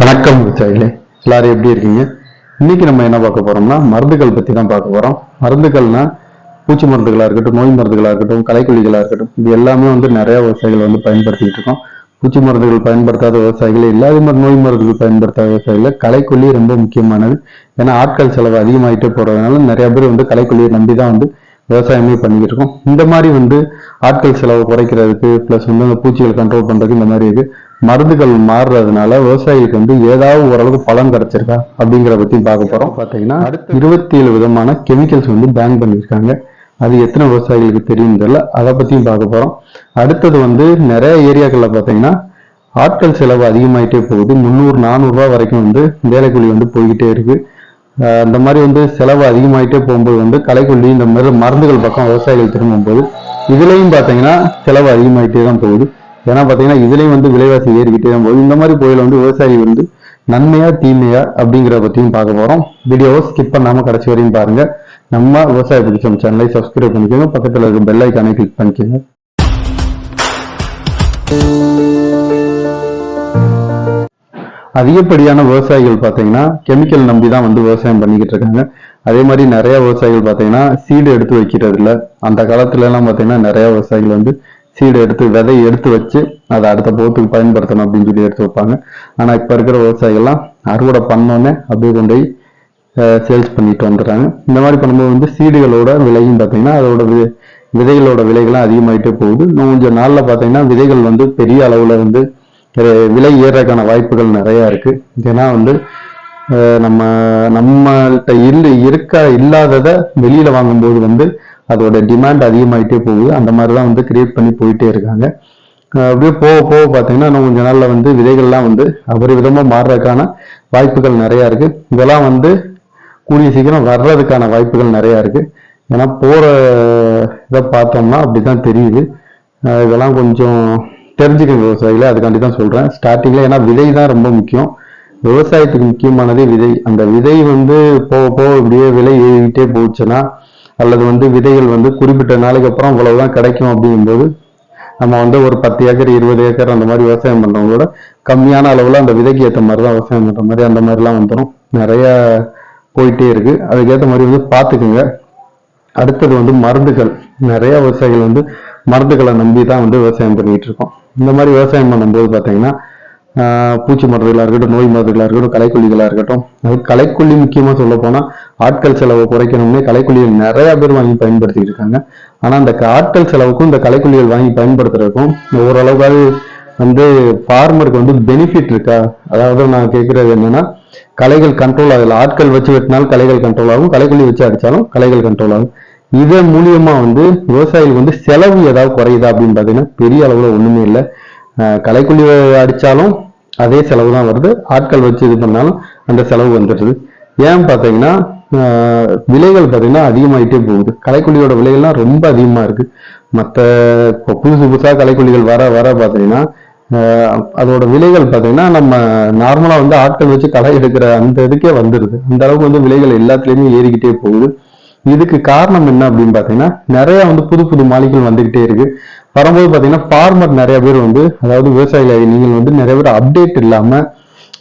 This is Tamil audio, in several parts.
வணக்கம் விவசாயிகளே எல்லாரும் எப்படி இருக்கீங்க? இன்னைக்கு நம்ம என்ன பார்க்க போறோம்னா மருந்துகள் பத்தி தான் பார்க்க போறோம். மருந்துகள்னா பூச்சி மருந்துகளா இருக்கட்டும் நோய் மருந்துகளா இருக்கட்டும் களைக்கொல்லிகளா இருக்கட்டும் இது எல்லாமே வந்து நிறைய விவசாயிகள் வந்து பயன்படுத்திட்டு இருக்கோம். பூச்சி மருந்துகள் பயன்படுத்தாத விவசாயிகள் இல்லாத மாதிரி நோய் மருந்துகள் பயன்படுத்தாத விவசாயிகள் கலைக்கொல்லி ரொம்ப முக்கியமானது. ஏன்னா ஆட்கள் செலவு அதிகமாயிட்டே போறதுனால நிறைய பேர் வந்து களைக்கொல்லியை நம்பி தான் வந்து விவசாயமே பண்ணிக்கிட்டு இருக்கோம். இந்த மாதிரி வந்து ஆட்கள் செலவு குறைக்கிறதுக்கு ப்ளஸ் வந்து அந்த பூச்சிகள் கண்ட்ரோல் பண்றதுக்கு இந்த மாதிரி இருக்கு மருந்துகள் மாறுறதுனால விவசாயிக்கு வந்து ஏதாவது ஓரளவுக்கு பலன் கிடைச்சிருக்கா அப்படிங்கிறத பத்தி பார்க்க போறோம். பாத்தீங்கன்னா இருபத்தி ஏழு விதமான கெமிக்கல்ஸ் வந்து பேன் பண்ணியிருக்காங்க. அது எத்தனை விவசாயிகளுக்கு தெரியும் தெரியல. அதை பத்தியும் பார்க்க போறோம். அடுத்தது வந்து நிறைய ஏரியாக்கள்ல பாத்தீங்கன்னா ஆட்கள் செலவு அதிகமாயிட்டே போகுது. முந்நூறு நானூறு ரூபாய் வரைக்கும் வந்து வேலைக்கூலி வந்து போய்கிட்டே இருக்கு. ஆஹ் இந்த மாதிரி வந்து செலவு அதிகமாயிட்டே போகும்போது வந்து களைக்கொல்லி இந்த மாதிரி மருந்துகள் பக்கம் விவசாயிகள் திரும்பும்போது இதுலயும் பாத்தீங்கன்னா செலவு அதிகமாயிட்டே தான் போகுது. ஏன்னா பாத்தீங்கன்னா இதுலயும் வந்து விலைவாசி ஏறிக்கிட்டே தான் போகுது. இந்த மாதிரி போயில வந்து விவசாயி வந்து நன்மையா தீமையா அப்படிங்கிறத பற்றியும் பார்க்க போகிறோம் வீடியோவை ஸ்கிப் பண்ணாமல் கடைசி வரையும் பாருங்க. நம்ம விவசாய பிடிச்சம் சேனலை சப்ஸ்கிரைப் பண்ணிக்கோங்க. பக்கத்துல இருக்க பெல் ஐக்கானை கிளிக் பண்ணிக்கோங்க. அதிகப்படியான விவசாயிகள் பார்த்தீங்கன்னா கெமிக்கல் நம்பி தான் வந்து விவசாயம் பண்ணிக்கிட்டு இருக்காங்க. அதே மாதிரி நிறைய விவசாயிகள் பார்த்தீங்கன்னா சீடு எடுத்து வைக்கிறது இல்லை அந்த காலத்துல எல்லாம் பார்த்தீங்கன்னா நிறைய விவசாயிகள் வந்து சீடு எடுத்து விதை எடுத்து வச்சு அதை அடுத்த போகத்துக்கு பயன்படுத்தணும் அப்படின்னு சொல்லி எடுத்து வைப்பாங்க. ஆனால் இப்போ இருக்கிற விவசாயிகள்லாம் அறுவடை பண்ணோன்னே அப்படியே கொண்டு போய் சேல்ஸ் பண்ணிட்டு வந்துடுறாங்க. இந்த மாதிரி பண்ணும்போது வந்து சீடுகளோட விலையும் பார்த்தீங்கன்னா அதோட விதைகளோட விலைகள்லாம் அதிகமாயிட்டே போகுது. இன்னும் கொஞ்சம் நாளில் பார்த்தீங்கன்னா விதைகள் வந்து பெரிய அளவில் வந்து விலை ஏறக்கான வாய்ப்புகள் நிறையா இருக்குது ஏன்னா வந்து நம்ம நம்மள்கிட்ட இல்லை இருக்க இல்லாததை வெளியில் வாங்கும்போது வந்து அதோட டிமாண்ட் அதிகமாயிட்டே போகுது. அந்த மாதிரி தான் வந்து கிரியேட் பண்ணி போயிட்டே இருக்காங்க. அப்படியே போக போக பார்த்தீங்கன்னா இன்னும் கொஞ்ச நாளில் வந்து விதைகள்லாம் வந்து அபரிவிதமா மாறுறதுக்கான வாய்ப்புகள் நிறையா இருக்கு. இதெல்லாம் வந்து கூடிய சீக்கிரம் வர்றதுக்கான வாய்ப்புகள் நிறையா இருக்கு. ஏன்னா போகிற இதை பார்த்தோம்னா அப்படி தான் தெரியுது இதெல்லாம் கொஞ்சம் தெரிஞ்சுக்கணும் விவசாயிகளை அதுக்காண்டி தான் சொல்கிறேன் ஸ்டார்டிங்கில் ஏன்னா விதை தான் ரொம்ப முக்கியம். விவசாயத்துக்கு முக்கியமானதே விதை. அந்த விதை வந்து போக போக இப்படியே விலை ஏறிக்கிட்டே போச்சுன்னா அல்லது வந்து விதைகள் வந்து குறிப்பிட்ட நாளைக்கு அப்புறம் இவ்வளவுதான் கிடைக்கும் அப்படிங்கும்போது நம்ம வந்து ஒரு பத்து ஏக்கர் இருபது ஏக்கர் அந்த மாதிரி விவசாயம் பண்றவங்களோட கம்மியான அளவுல அந்த விதைக்கு ஏற்ற மாதிரி தான் விவசாயம் பண்ற மாதிரி அந்த மாதிரிலாம் வந்துடும் நிறைய போயிட்டே இருக்கு. அதுக்கேற்ற மாதிரி வந்து பார்த்துக்குங்க அடுத்தது வந்து மருந்துகள். நிறைய விவசாயிகள் வந்து மருந்துகளை நம்பி தான் வந்து விவசாயம் பண்ணிட்டு இருக்கோம். இந்த மாதிரி விவசாயம் பண்ணும்போது பார்த்தீங்கன்னா பூச்சி மருந்துகளாக இருக்கட்டும் நோய் மருந்துகளாக இருக்கட்டும் கலைக்கொல்லிகளாக இருக்கட்டும். அது கலைக்கொல்லி முக்கியமாக சொல்ல போனால் ஆட்கள் செலவை குறைக்கணும்னே கலைக்கொல்லிகள் நிறைய பேர் வாங்கி பயன்படுத்திட்டு இருக்காங்க. ஆனால் அந்த க- ஆட்கள் செலவுக்கும் இந்த கலைக்கொல்லிகள் வாங்கி பயன்படுத்துறதுக்கும் ஓரளவுக்காவது வந்து ஃபார்மருக்கு வந்து பெனிஃபிட் இருக்கா? அதாவது நான் கேட்குறது என்னன்னா கலைகள் கண்ட்ரோல் ஆகல. ஆட்கள் வச்சு வெட்டினாலும் கலைகள் கண்ட்ரோல் ஆகும். கலைக்கொல்லி வச்சு அடிச்சாலும் களைகள் கண்ட்ரோல் ஆகும். இதன் மூலியமா வந்து விவசாயிகளுக்கு வந்து செலவு ஏதாவது குறையுதா அப்படின்னு பார்த்தீங்கன்னா பெரிய அளவில் ஒன்றுமே இல்லை. களைக்கொல்லி அடித்தாலும் அதே செலவு தான் வருது. ஆட்கள் வச்சு இது பண்ணாலும் அந்த செலவு வந்துடுது. ஏன் பார்த்தீங்கன்னா விலைகள் பார்த்தீங்கன்னா அதிகமாயிட்டே போகுது. களைக்கொல்லியோட விலைகள்லாம் ரொம்ப அதிகமாக இருக்குது மற்ற இப்போ புதுசு புதுசாக களைக்கொல்லிகள் வர வர பார்த்தீங்கன்னா அதோட விலைகள் பார்த்தீங்கன்னா நம்ம நார்மலாக வந்து ஆட்கள் வச்சு களை எடுக்கிற அந்த இதுக்கே வந்துடுது. அந்த அளவுக்கு வந்து விலைகள் எல்லாத்துலேயுமே ஏறிக்கிட்டே போகுது. இதுக்கு காரணம் என்ன அப்படின்னு பார்த்தீங்கன்னா நிறைய வந்து புது புது மாளிகைகள் வந்துகிட்டே இருக்கு. வரும்போது பார்த்தீங்கன்னா ஃபார்மர் நிறைய பேர் வந்து அதாவது விவசாயிகள் நீங்கள் வந்து நிறைய பேர் அப்டேட் இல்லாமல்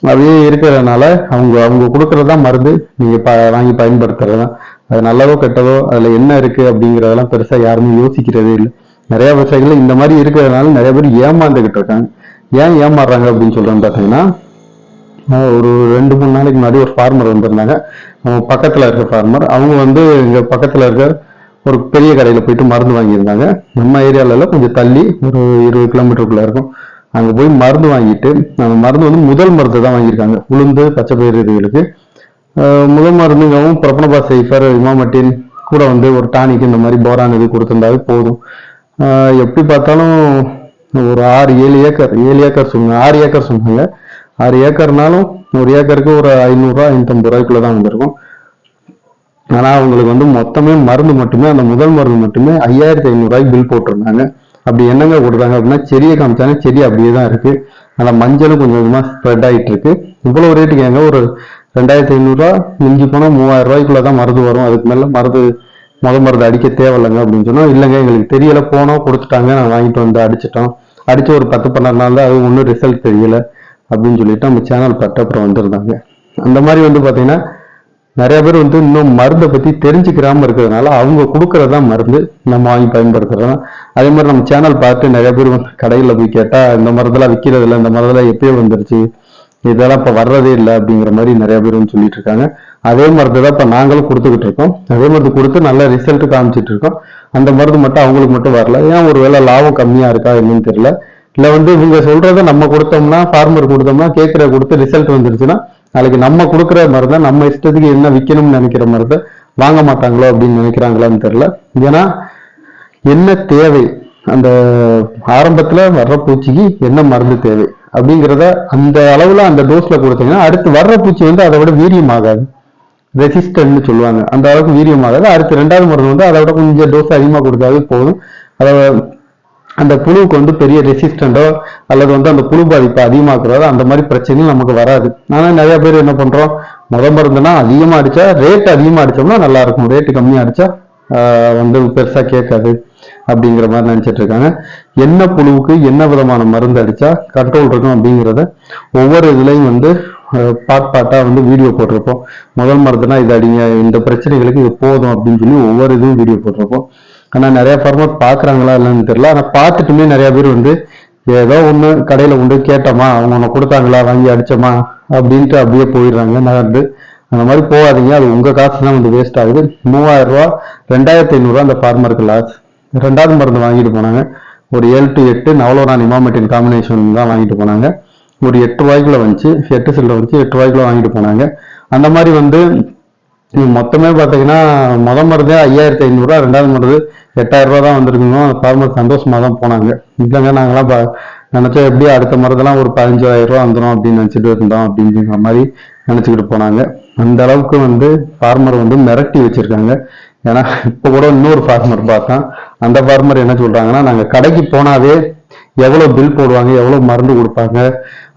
அப்படியே இருக்கிறதுனால அவங்க அவங்க கொடுக்கறதா மருந்து நீங்கள் ப வாங்கி பயன்படுத்துறது தான் அது நல்லதோ கெட்டதோ அதில் என்ன இருக்கு அப்படிங்கிறதெல்லாம் பெருசாக யாருமே யோசிக்கிறதே இல்லை. நிறைய விவசாயிகள் இந்த மாதிரி இருக்கிறதுனால நிறைய பேர் ஏமாந்துக்கிட்டு இருக்காங்க. ஏன் ஏமாறுறாங்க அப்படின்னு சொல்றேன்னு பார்த்தீங்கன்னா ஒரு ரெண்டு மூணு நாளைக்கு முன்னாடி ஒரு ஃபார்மர் வந்திருந்தாங்க. அவங்க பக்கத்தில் இருக்க ஃபார்மர் அவங்க வந்து இங்கே பக்கத்தில் இருக்க ஒரு பெரிய கடையில் போயிட்டு மருந்து வாங்கியிருந்தாங்க. நம்ம ஏரியாவிலலாம் கொஞ்சம் தள்ளி ஒரு இருபது கிலோமீட்டருக்குள்ள இருக்கும். அங்கே போய் மருந்து வாங்கிட்டு அந்த மருந்து வந்து முதல் மருந்து தான் வாங்கியிருக்காங்க. உளுந்து பச்சை பயிர் இதுகளுக்கு. முதல் மருந்துங்கவும் ப்ரொபனபா சைஃபர் இமாமட்டின் கூட வந்து ஒரு டானிக் இந்த மாதிரி போரான் இது கொடுத்துருந்தாவே போதும். எப்படி பார்த்தாலும் ஒரு ஆறு ஏழு ஏக்கர் ஏழு ஏக்கர் சொன்னாங்க ஆறு ஏக்கர் சொன்னாங்க. ஆறு ஏக்கர்னாலும் ஒரு ஏக்கருக்கு ஒரு ஐநூறுரூவா ஐநூத்தம்பது ரூபாய்க்குள்ளே தான் வந்திருக்கும். ஆனால் அவங்களுக்கு வந்து மொத்தமே மருந்து மட்டுமே அந்த முதல் மருந்து மட்டுமே ஐயாயிரத்தி ஐநூறுரூவாய்க்கு பில் போட்டிருந்தாங்க. அப்படி என்னங்க கொடுத்தாங்க அப்படின்னா செடியை காமிச்சாங்க. செடி அப்படியே தான் இருக்கு. அந்த மஞ்சளும் கொஞ்சம் கொஞ்சமாக ஸ்ப்ரெட் ஆகிட்டு இருக்கு இவ்வளோ ரேட்டுக்கு ஏங்க ஒரு ரெண்டாயிரத்தி ஐநூறுரூவா மிஞ்சி போனால் மூவாயிரம் ரூபாய்க்குள்ள தான் மருந்து வரும். அதுக்கு மேலே மருந்து முத மருந்து அடிக்க தேவையில்லைங்க அப்படின்னு சொன்னால் இல்லைங்க எங்களுக்கு தெரியல. போனோம் கொடுத்துட்டாங்க. நான் வாங்கிட்டு வந்து அடிச்சிட்டோம். அடித்து ஒரு பத்து பன்னெண்டு நாள் தான் அது ஒன்றும் ரிசல்ட் தெரியல அப்படின்னு சொல்லிட்டு நம்ம சேனல் பட்ட அப்புறம் வந்திருந்தாங்க. அந்த மாதிரி வந்து பார்த்தீங்கன்னா நிறைய பேர் வந்து இன்னும் மருந்தை பத்தி தெரிஞ்சுக்கிறாம இருக்கிறதுனால அவங்க கொடுக்கறதான் மருந்து நம்ம வாங்கி பயன்படுத்துறோம். அதே மாதிரி நம்ம சேனல் பார்த்து நிறைய பேர் வந்து கடையில போய் கேட்டா இந்த மருந்தெல்லாம் விற்கிறது இல்லை இந்த மருந்தெல்லாம் எப்பயோ வந்துருச்சு இதெல்லாம் இப்ப வர்றதே இல்லை அப்படிங்கிற மாதிரி நிறைய பேர் வந்து சொல்லிட்டு இருக்காங்க. அதே மருந்து தான் இப்ப நாங்களும் கொடுத்துக்கிட்டு இருக்கோம். அதே மருந்து கொடுத்து நல்ல ரிசல்ட் காமிச்சிட்டு இருக்கோம். அந்த மருந்து மட்டும் அவங்களுக்கு மட்டும் வரல. ஏன் ஒரு வேலை லாபம் கம்மியா இருக்கா என்னன்னு தெரியல. இல்ல வந்து இவங்க சொல்றதை நம்ம கொடுத்தோம்னா ஃபார்மர் கொடுத்தோம்னா கேட்குற கொடுத்து ரிசல்ட் வந்துருச்சுன்னா நாளைக்கு நம்ம கொடுக்குற மருந்தை நம்ம இஷ்டத்துக்கு என்ன விற்கணும்னு நினைக்கிற மருந்தை வாங்க மாட்டாங்களோ அப்படின்னு நினைக்கிறாங்களான்னு தெரியல. ஏன்னா என்ன தேவை? அந்த ஆரம்பத்தில் வர்ற பூச்சிக்கு என்ன மருந்து தேவை? அப்படிங்கிறத அந்த அளவில் அந்த டோஸில் கொடுத்தீங்கன்னா அடுத்து வர்ற பூச்சி வந்து அதை விட வீரியமாகாது. ரெசிஸ்டன்ட்னு சொல்லுவாங்க. அந்த அளவுக்கு வீரியமாகாது. அடுத்து ரெண்டாவது மருந்து வந்து அதை விட கொஞ்சம் டோஸ் அதிகமாக கொடுத்தாவே போதும். அதை அந்த புழுவுக்கு வந்து பெரிய ரெசிஸ்டண்டோ அல்லது வந்து அந்த புழு பாதிப்பை அதிகமாக்குறதோ அந்த மாதிரி பிரச்சனையும் நமக்கு வராது. ஆனால் நிறைய பேர் என்ன பண்ணுறோம் முத மருந்துனா அதிகமாக அடித்தா ரேட் அதிகமாக அடித்தோம்னா நல்லா இருக்கும். ரேட்டு கம்மியாக அடித்தா வந்து பெருசாக கேட்காது அப்படிங்கிற மாதிரி நினச்சிட்டு இருக்காங்க. என்ன புழுவுக்கு என்ன விதமான மருந்து அடித்தா கண்ட்ரோல் இருக்கும் அப்படிங்கிறத ஒவ்வொரு இதுலையும் வந்து பாட் பாட்டாக வந்து வீடியோ போட்டிருப்போம். முதல் மருந்துனா இது அடிங்க இந்த பிரச்சனைகளுக்கு இது போதும் அப்படின்னு சொல்லி ஒவ்வொரு இதுவும் வீடியோ போட்டிருப்போம். ஆனால் நிறைய ஃபார்மர் பார்க்குறாங்களா இல்லைன்னு தெரியல. ஆனால் பார்த்துட்டுமே நிறைய பேர் வந்து ஏதோ ஒன்று கடையில் கொண்டு கேட்டோமா அவங்க ஒன்று கொடுத்தாங்களா வாங்கி அடிச்சோமா அப்படின்ட்டு அப்படியே போயிடுறாங்க. நகர்ந்து அந்த மாதிரி போகாதீங்க. அது உங்கள் காசு தான் வந்து வேஸ்ட் ஆகுது. மூவாயிரம் ரூபா ரெண்டாயிரத்தி ஐநூறுரூவா அந்த ஃபார்மருக்கு லாஸ் ரெண்டாவது மருந்து வாங்கிட்டு போனாங்க. ஒரு ஏழு டு எட்டு நவலோரான் இமாமெட்டின் காம்பினேஷன் தான் வாங்கிட்டு போனாங்க. ஒரு எட்டு ரூபாய்க்குள்ள வந்துச்சு. எட்டு சில்லரை வந்துச்சு. எட்டு ரூபாய்க்குள்ள வாங்கிட்டு போனாங்க. அந்த மாதிரி வந்து நீங்கள் மொத்தமே பார்த்தீங்கன்னா முத மருந்தே ஐயாயிரத்தி ஐநூறுரூவா ரெண்டாவது மருந்து எட்டாயிரம் ரூபா தான் வந்திருக்குங்க. ஃபார்மர் சந்தோஷமாக தான் போனாங்க. இல்லைங்க நாங்களாம் ப- நினைச்சா எப்படியும் அடுத்த மருந்தெல்லாம் ஒரு பதினஞ்சாயிரரூபா வந்துடும் அப்படின்னு நினைச்சிட்டு இருந்தோம் அப்படிங்கிற மாதிரி நினச்சிக்கிட்டு போனாங்க. அந்த அளவுக்கு வந்து ஃபார்மர் வந்து மிரட்டி வச்சிருக்காங்க. ஏன்னா இப்போ கூட இன்னொரு ஃபார்மர் பார்த்தேன். அந்த ஃபார்மர் என்ன சொல்கிறாங்கன்னா நாங்கள் கடைக்கு போனாவே எவ்வளோ பில் போடுவாங்க எவ்வளோ மருந்து கொடுப்பாங்க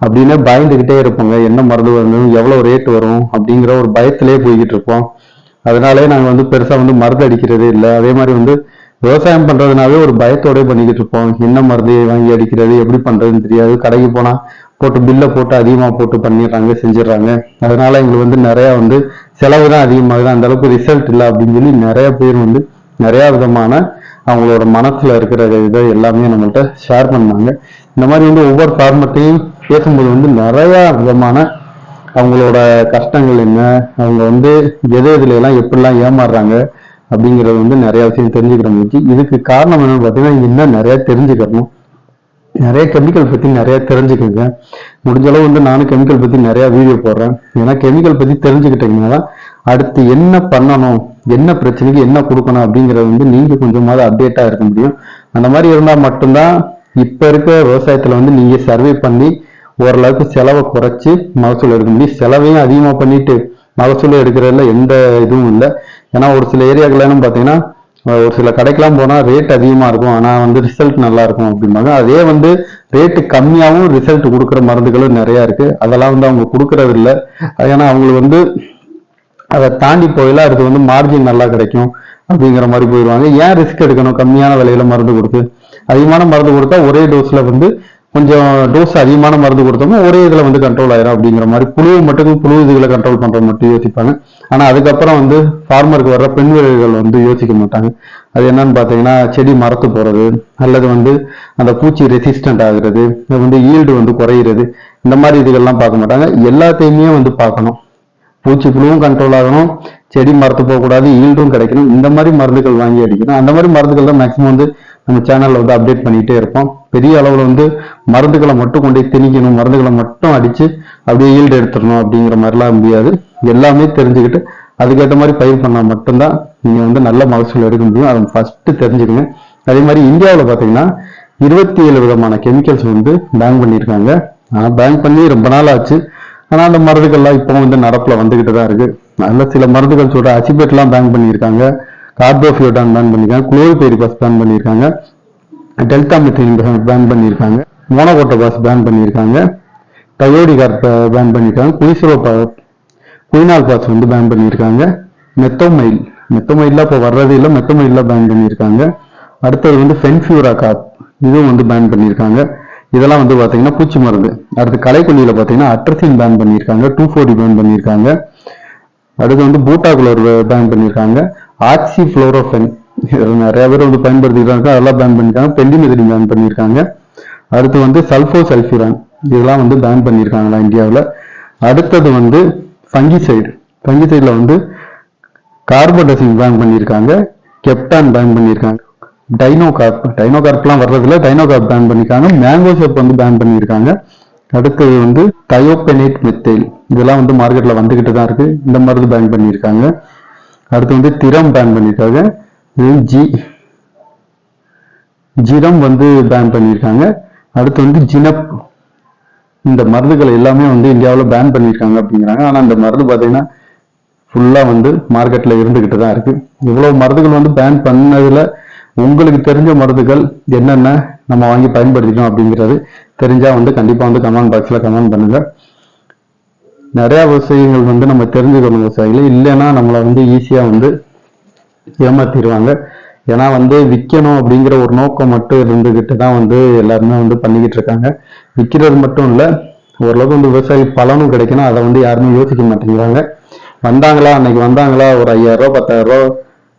அப்படின்னு பயந்துகிட்டே இருப்போங்க. என்ன மருந்து வரும் எவ்வளோ ரேட் வரும் அப்படிங்கிற ஒரு பயத்திலே போய்கிட்டு இருப்போம். அதனாலே நாங்கள் வந்து பெருசாக வந்து மருந்து அடிக்கிறதே இல்லை. அதே மாதிரி வந்து விவசாயம் பண்ணுறதுனாவே ஒரு பயத்தோடய பண்ணிக்கிட்டு இருப்போம். என்ன மருந்து வாங்கி அடிக்கிறது எப்படி பண்ணுறதுன்னு தெரியாது. கடைக்கு போனால் போட்டு பில்லை போட்டு அதிகமாக போட்டு பண்ணிடுறாங்க செஞ்சிடறாங்க. அதனால எங்களுக்கு வந்து நிறையா வந்து செலவு தான் அதிகமாகுது அந்த அளவுக்கு ரிசல்ட் இல்லை அப்படின்னு சொல்லி நிறைய பேர் வந்து நிறையா விதமான அவங்களோட மனசில் இருக்கிற இதை எல்லாமே நம்மள்கிட்ட ஷேர் பண்ணாங்க. இந்த மாதிரி வந்து ஒவ்வொரு ஃபார்மட்டையும் பேசும்போது வந்து நிறைய விதமான அவங்களோட கஷ்டங்கள் என்ன அவங்க வந்து எது எதுல எல்லாம் எப்படிலாம் ஏமாறுறாங்க அப்படிங்கறது வந்து நிறைய விஷயம் தெரிஞ்சுக்கிற முடிஞ்சு இதுக்கு காரணம் என்னன்னு பார்த்தீங்கன்னா இன்னும் நிறைய தெரிஞ்சுக்கணும். நிறைய கெமிக்கல் பத்தி நிறைய தெரிஞ்சுக்கோங்க. முடிஞ்ச அளவு வந்து நானும் கெமிக்கல் பத்தி நிறைய வீடியோ போடுறேன். ஏன்னா கெமிக்கல் பத்தி தெரிஞ்சுக்கிட்டீங்கன்னா அடுத்து என்ன பண்ணணும் என்ன பிரச்சனைக்கு என்ன கொடுக்கணும் அப்படிங்கறது வந்து நீங்க கொஞ்சமாவது அப்டேட்டா இருக்க முடியும். அந்த மாதிரி இருந்தா மட்டும்தான் இப்ப இருக்க விவசாயத்துல வந்து நீங்க சர்வே பண்ணி ஓரளவுக்கு செலவை குறைச்சி மகசூல் எடுக்க முடியும். செலவையும் அதிகமாக பண்ணிட்டு மகசூல் எடுக்கிறதுல எந்த இதுவும் இல்லை. ஏன்னா ஒரு சில ஏரியாக்கள்லாம் பார்த்தீங்கன்னா ஒரு சில கடைக்கெல்லாம் போனால் ரேட் அதிகமாக இருக்கும். ஆனால் வந்து ரிசல்ட் நல்லா இருக்கும் அப்படிம்பாங்க. அதே வந்து ரேட்டு கம்மியாகவும் ரிசல்ட் கொடுக்குற மருந்துகளும் நிறையா இருக்குது அதெல்லாம் வந்து அவங்க கொடுக்கறது இல்லை. ஏன்னா அவங்களுக்கு வந்து அதை தாண்டி போயில அதுக்கு வந்து மார்ஜின் நல்லா கிடைக்கும் அப்படிங்கிற மாதிரி போயிடுவாங்க. ஏன் ரிஸ்க் எடுக்கணும்? கம்மியான விலையில மருந்து கொடுத்து. அதிகமான மருந்து கொடுத்தா ஒரே டோஸ்ல வந்து கொஞ்சம் டோஸ் அதிகமான மருந்து கொடுத்தோம்னா ஒரே இதில் வந்து கண்ட்ரோல் ஆயிரும் அப்படிங்கிற மாதிரி புழு மட்டும் புழு இதுகளை கண்ட்ரோல் பண்ணுற மட்டும் யோசிப்பாங்க. ஆனால் அதுக்கப்புறம் வந்து ஃபார்மருக்கு வர்ற பெண் விளைவுகள் வந்து யோசிக்க மாட்டாங்க. அது என்னன்னு பார்த்தீங்கன்னா செடி மரத்து போகிறது அல்லது வந்து அந்த பூச்சி ரெசிஸ்டன்ட் ஆகுறது இது வந்து ஈல்டு வந்து குறையிறது இந்த மாதிரி இதுகள்லாம் பார்க்க மாட்டாங்க. எல்லாத்தையுமே வந்து பார்க்கணும். பூச்சி புழுவும் கண்ட்ரோல் ஆகணும் செடி மரத்து போகக்கூடாது ஈல்டும் கிடைக்கணும் இந்த மாதிரி மருந்துகள் வாங்கி அடிக்கணும். அந்த மாதிரி மருந்துகள் தான் மேக்ஸிமம் வந்து நம்ம சேனலில் வந்து அப்டேட் பண்ணிக்கிட்டே இருப்போம். பெரிய அளவில் வந்து மருந்துகளை மட்டும் கொண்டு போய் திணிக்கணும் மருந்துகளை மட்டும் அடித்து அப்படியே ஈல்டு எடுத்துடணும் அப்படிங்கிற மாதிரிலாம் முடியாது. எல்லாமே தெரிஞ்சுக்கிட்டு அதுக்கேற்ற மாதிரி பயிர் பண்ணால் மட்டும்தான் நீங்கள் வந்து நல்ல மகசூல் எடுக்க முடியும். அதை ஃபஸ்ட்டு தெரிஞ்சுக்கணும். அதே மாதிரி இந்தியாவில் பார்த்தீங்கன்னா இருபத்தி ஏழு விதமான கெமிக்கல்ஸ் வந்து பேன் பண்ணியிருக்காங்க. ஆனால் பேன் பண்ணி ரொம்ப நாள் ஆச்சு. ஆனால் அந்த மருந்துகள்லாம் இப்போ வந்து நடப்பில் வந்துக்கிட்டு தான் இருக்குது நல்ல சில மருந்துகள் சொல்ற அசிபேட்லாம் பேன் பண்ணியிருக்காங்க. கார்போஃபியோடான் பேன் பண்ணியிருக்காங்க குளோரிபெரிபாஸ் பேன் பண்ணியிருக்காங்க டெல்டா மெத்தின் பேன் பண்ணியிருக்காங்க மோனோகோட்டோபாஸ் பேன் பண்ணியிருக்காங்க டயோடிகார் பேன் பண்ணியிருக்காங்க குயிசரோ குயினால் பாஸ் வந்து பேன் பண்ணியிருக்காங்க மெத்தோமைல் மெத்தோமைல்லாம் இப்போ வர்றதே இல்லை மெத்தோமைல்லாம் பேன் பண்ணியிருக்காங்க அடுத்தது வந்து ஃபென்ஃபியூரா காப் இதுவும் வந்து பேன் பண்ணியிருக்காங்க இதெல்லாம் வந்து பார்த்தீங்கன்னா பூச்சி மருந்து அடுத்து களைக்கொல்லியில பார்த்தீங்கன்னா அட்ரசின் பேன் பண்ணியிருக்காங்க டூ ஃபோர்டி பேன் பண்ணியிருக்காங்க அடுத்து வந்து பூட்டாகுலர் பேன் பண்ணியிருக்காங்க ஆக்சி புளோரோஃபென் நிறைய பேர் வந்து பயன்படுத்திக்கிறாங்க அதெல்லாம் பேன் பண்ணியிருக்காங்க. பெண்டிமெதிரின் பேன் பண்ணியிருக்காங்க. அடுத்து வந்து சல்ஃபோ சல்ஃபிரான் இதெல்லாம் வந்து பேன் பண்ணியிருக்காங்களா இந்தியாவில். அடுத்தது வந்து ஃபங்கிசைடு ஃபங்கிசைடில் வந்து கார்போடசின் பேன் பண்ணியிருக்காங்க. கெப்டான் பேன் பண்ணியிருக்காங்க. டைனோகார்ப் டைனோகார்ப்லாம் வர்றதுல டைனோகார்ப் பேன் பண்ணியிருக்காங்க. மேங்கோ சோப் வந்து பேன் பண்ணியிருக்காங்க. அடுத்தது வந்து தயோபெனேட் மெத்தைல் இதெல்லாம் வந்து மார்க்கெட்டில் வந்துக்கிட்டு தான் இருக்குது இந்த மருந்து பேன் பண்ணியிருக்காங்க. அடுத்து வந்து திரம் பேன் பண்ணியிருக்காங்க. ஜி ஜிரம் வந்து பேன் பண்ணியிருக்காங்க. அடுத்து வந்து ஜினப் இந்த மருந்துகள் எல்லாமே வந்து இந்தியாவில் பேன் பண்ணியிருக்காங்க அப்படிங்கிறாங்க. ஆனால் இந்த மருந்து பார்த்தீங்கன்னா ஃபுல்லாக வந்து மார்க்கெட்டில் இருந்துக்கிட்டு தான் இருக்குது இவ்வளோ மருந்துகள் வந்து பேன் பண்ணதில் உங்களுக்கு தெரிஞ்ச மருந்துகள் என்னென்ன நம்ம வாங்கி பயன்படுத்திக்கணும் அப்படிங்கிறது தெரிஞ்சால் வந்து கண்டிப்பாக வந்து கமெண்ட் பாக்ஸில் கமெண்ட் பண்ணுங்கள் நிறையா விஷயங்கள் வந்து நம்ம தெரிஞ்சுக்கணும் விவசாயிகள் இல்லைன்னா நம்மளை வந்து ஈஸியாக வந்து ஏமாத்திடுவாங்க. ஏன்னா வந்து விற்கணும் அப்படிங்கிற ஒரு நோக்கம் மட்டும் இருந்துக்கிட்டு தான் வந்து எல்லாருமே வந்து பண்ணிக்கிட்டு இருக்காங்க. விற்கிறது மட்டும் இல்லை ஓரளவுக்கு வந்து விவசாயி பலனும் கிடைக்கணும். அதை வந்து யாருமே யோசிக்க மாட்டேங்கிறாங்க. வந்தாங்களா? அன்னைக்கு வந்தாங்களா? ஒரு ஐயாயிரம் பத்தாயிரம் ரூபா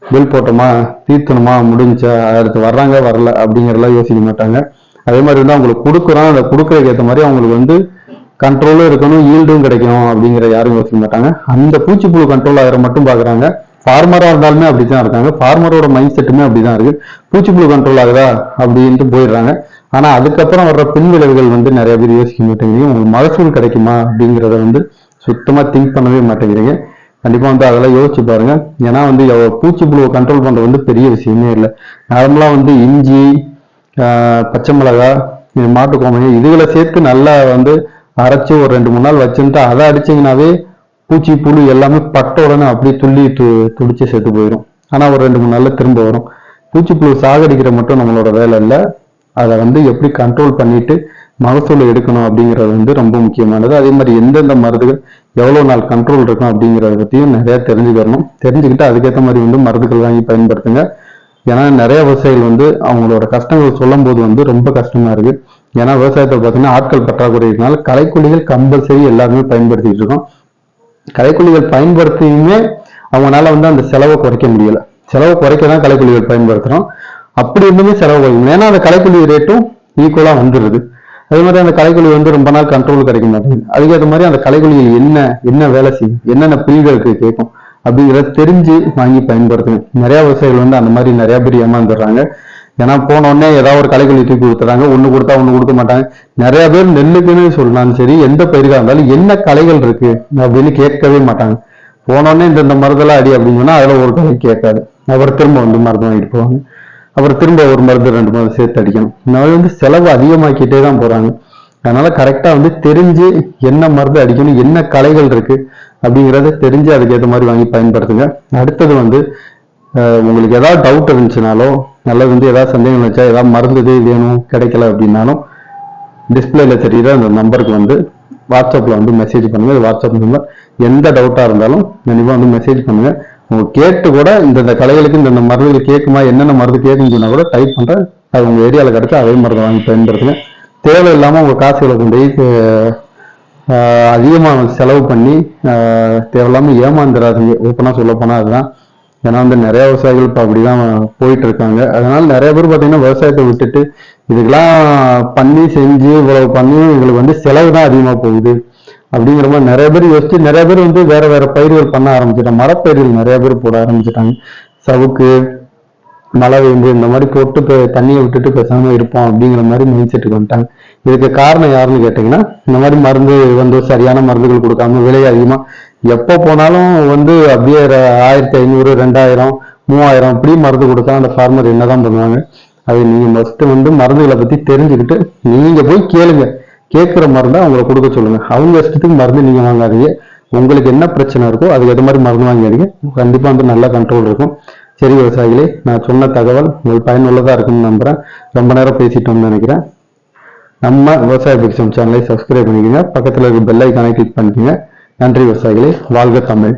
பில் போட்டோமா? தீர்த்தணுமா? முடிஞ்சா? அடுத்து வர்றாங்க? வரல அப்படிங்கிறதெல்லாம் யோசிக்க மாட்டாங்க. அதே மாதிரி வந்து அவங்களுக்கு கொடுக்குறோம். அதை கொடுக்கறதுக்கு ஏற்ற மாதிரி அவங்களுக்கு வந்து கண்ட்ரோலும் இருக்கணும் ஈல்டும் கிடைக்கணும் அப்படிங்கிற யாரும் யோசிக்க மாட்டாங்க. அந்த பூச்சிப்புழு கண்ட்ரோல் ஆகிற மட்டும் பாக்குறாங்க ஃபார்மரா இருந்தாலுமே அப்படிதான் இருக்காங்க. ஃபார்மரோட மைண்ட் செட்டுமே அப்படிதான் இருக்கு. பூச்சிப்புழு கண்ட்ரோல் ஆகுதா அப்படின்ட்டு போயிடுறாங்க. ஆனா அதுக்கப்புறம் வர்ற பின்விளைவுகள் வந்து நிறைய பேர் யோசிக்க மாட்டேங்கிறீங்க. உங்களுக்கு மகசூல் கிடைக்குமா அப்படிங்கிறத வந்து சுத்தமா திங்க் பண்ணவே மாட்டேங்கிறீங்க. கண்டிப்பா வந்து அதெல்லாம் யோசிச்சு பாருங்க. ஏன்னா வந்து பூச்சி பூச்சிப்புழுவை கண்ட்ரோல் பண்றது வந்து பெரிய விஷயமே இல்லை. நார்மலா வந்து இஞ்சி பச்சை மிளகாய் மாட்டுக்கோமையை இதுகளை சேர்த்து நல்லா வந்து அரைச்சி ஒரு ரெண்டு மூணு நாள் வச்சுட்டு அதை அடிச்சீங்கன்னாவே பூச்சி புழு எல்லாமே பட்ட உடனே அப்படியே துள்ளி து துடிச்சு செத்து போயிடும் ஆனால் ஒரு ரெண்டு மூணு நாளில் திரும்ப வரும். பூச்சி புழு சாகடிக்கிற மட்டும் நம்மளோட வேலை இல்லை. அதை வந்து எப்படி கண்ட்ரோல் பண்ணிட்டு மகசூல் எடுக்கணும் அப்படிங்கிறது வந்து ரொம்ப முக்கியமானது. அதே மாதிரி எந்தெந்த மருந்துகள் எவ்வளோ நாள் கண்ட்ரோல் இருக்கும் அப்படிங்கிறத பற்றியும் நிறையா தெரிஞ்சுக்கணும். தெரிஞ்சுக்கிட்டு அதுக்கேற்ற மாதிரி வந்து மருந்துகள் வாங்கி பயன்படுத்துங்க. ஏன்னா நிறைய விவசாயிகள் வந்து அவங்களோட கஷ்டங்கள் சொல்லும் போது வந்து ரொம்ப கஷ்டமா இருக்கு. ஏன்னா விவசாயத்தை பார்த்தீங்கன்னா ஆட்கள் பற்றாக்குறை இருக்கனால கலைக்குழிகள் கம்பல்சரி எல்லாருமே பயன்படுத்திட்டு இருக்கோம். கலைக்குழிகள் பயன்படுத்தியுமே அவங்களால வந்து அந்த செலவை குறைக்க முடியல. செலவை குறைக்க தான் கலைக்குழிகள் பயன்படுத்துறோம். அப்படி இருந்துமே செலவு குறைக்கணும். ஏன்னா அந்த கலைக்குழி ரேட்டும் ஈக்குவலா வந்துடுது அதே மாதிரி அந்த கலைக்குழி வந்து ரொம்ப நாள் கண்ட்ரோல் கிடைக்க மாட்டேங்குது. அதுக்கேற்ற மாதிரி அந்த கலைக்குழியில் என்ன என்ன வேலை செய்யும்? என்னென்ன பிரிவுகளுக்கு கேட்கும் அப்படிங்கிறத தெரிஞ்சு வாங்கி பயன்படுத்தணும். நிறைய விவசாயிகள் வந்து அந்த மாதிரி நிறைய பேர் ஏமாந்துடுறாங்க. ஏன்னா போன உடனே ஏதாவது ஒரு கலைக்குழி தூக்கி கொடுத்துறாங்க ஒண்ணு கொடுத்தா ஒண்ணு கொடுக்க மாட்டாங்க. நிறைய பேர் நெல்லுக்குன்னு சொல்லலாம் சரி எந்த பயிருக்கா இருந்தாலும் என்ன கலைகள் இருக்கு அப்படின்னு கேட்கவே மாட்டாங்க. போன உடனே இந்த இந்த மருந்தெல்லாம் அடி அப்படின்னு சொன்னால் அதுல ஒரு கலை கேட்காது. அப்புறம் திரும்ப வந்து மருந்து வாங்கிட்டு போவாங்க. அப்புறம் திரும்ப ஒரு மருந்து ரெண்டு மருந்து சேர்த்து அடிக்கணும். இந்த மாதிரி வந்து செலவு அதிகமாக்கிட்டே தான் போறாங்க. அதனால கரெக்டா வந்து தெரிஞ்சு என்ன மருந்து அடிக்கணும் என்ன கலைகள் இருக்கு அப்படிங்கிறத தெரிஞ்சு அதுக்கேற்ற மாதிரி வாங்கி பயன்படுத்துங்க. அடுத்தது வந்து உங்களுக்கு ஏதாவது டவுட் இருந்துச்சுனாலோ நல்லது வந்து ஏதாவது சந்தேகம் வச்சா ஏதாவது மருந்து வேணும் கிடைக்கல அப்படின்னாலும் டிஸ்பிளேல தெரியுற அந்த நம்பருக்கு வந்து வாட்ஸ்அப்பில் வந்து மெசேஜ் பண்ணுங்கள் வாட்ஸ்அப் நம்பர் எந்த டவுட்டாக இருந்தாலும் கண்டிப்பா வந்து மெசேஜ் பண்ணுங்கள் உங்க கேட்டு கூட இந்த இந்த கலைகளுக்கு இந்த மருந்துகள் கேட்குமா என்னென்ன மருந்து கேட்குன்னு சொன்னால் கூட டைப் பண்ணுறேன் அது உங்கள் ஏரியாவில் கிடைச்சா அதே மருந்து வாங்கி பயன்படுத்துங்க. தேவையில்லாம உங்க காசுகளை கொண்டு போய் கொண்டு ஆஹ் செலவு பண்ணி தேவையில்லாமல் ஏமாந்துடாதீங்க ஓப்பனாக சொல்ல போனால் அதுதான். ஏன்னா வந்து நிறைய விவசாயிகள் இப்போ அப்படிதான் போயிட்டு இருக்காங்க அதனால நிறைய பேர் பார்த்தீங்கன்னா விவசாயத்தை விட்டுட்டு இதுக்கெல்லாம் பண்ணி செஞ்சு இவ்வளவு பண்ணி எங்களுக்கு வந்து செலவு தான் அதிகமா போகுது அப்படிங்கிற மாதிரி நிறைய பேர் யோசிச்சு நிறைய பேர் வந்து வேற வேற பயிர்கள் பண்ண ஆரம்பிச்சிட்டாங்க. மரப்பயிர்கள் நிறைய பேர் போட ஆரம்பிச்சிட்டாங்க. சவுக்கு மழை வேம்பு இந்த மாதிரி போட்டு இப்போ தண்ணியை விட்டுட்டு பேசாம இருப்போம் அப்படிங்கிற மாதிரி மைண்ட் செட்டுக்கு வந்துட்டாங்க. இதுக்கு காரணம் யாருன்னு கேட்டீங்கன்னா இந்த மாதிரி மருந்து வந்து சரியான மருந்துகள் கொடுக்காம விலை அதிகமா எப்போ போனாலும் வந்து அப்படியே ஆயிரத்தி ஐநூறு ரெண்டாயிரம் மூவாயிரம் இப்படி மருந்து கொடுத்தா அந்த ஃபார்மர் என்னதான் பண்ணுவாங்க? அது நீங்கள் ஃபஸ்ட்டு வந்து மருந்துகளை பற்றி தெரிஞ்சுக்கிட்டு நீங்கள் போய் கேளுங்க. கேட்குற மருந்தை அவங்களை கொடுக்க சொல்லுங்கள் அவங்க இஷ்டத்துக்கு மருந்து நீங்கள் வாங்காதீங்க. உங்களுக்கு என்ன பிரச்சனை இருக்கோ அதுக்கு ஏற்ற மாதிரி மருந்து வாங்காதீங்க கண்டிப்பாக வந்து நல்லா கண்ட்ரோல் இருக்கும். சரி விவசாயிகளே நான் சொன்ன தகவல் உங்களுக்கு பயனுள்ளதாக இருக்கும்னு நம்புகிறேன் ரொம்ப நேரம் பேசிட்டோம்னு நினைக்கிறேன். நம்ம விவசாய பிக்சம் சேனலை சப்ஸ்கிரைப் பண்ணிக்கோங்க. பக்கத்தில் இருக்க பெல் கனெக்ட் கிளிக் பண்ணிக்கோங்க. நன்றி விவசாயிகளே. வாழ்க தமிழ்.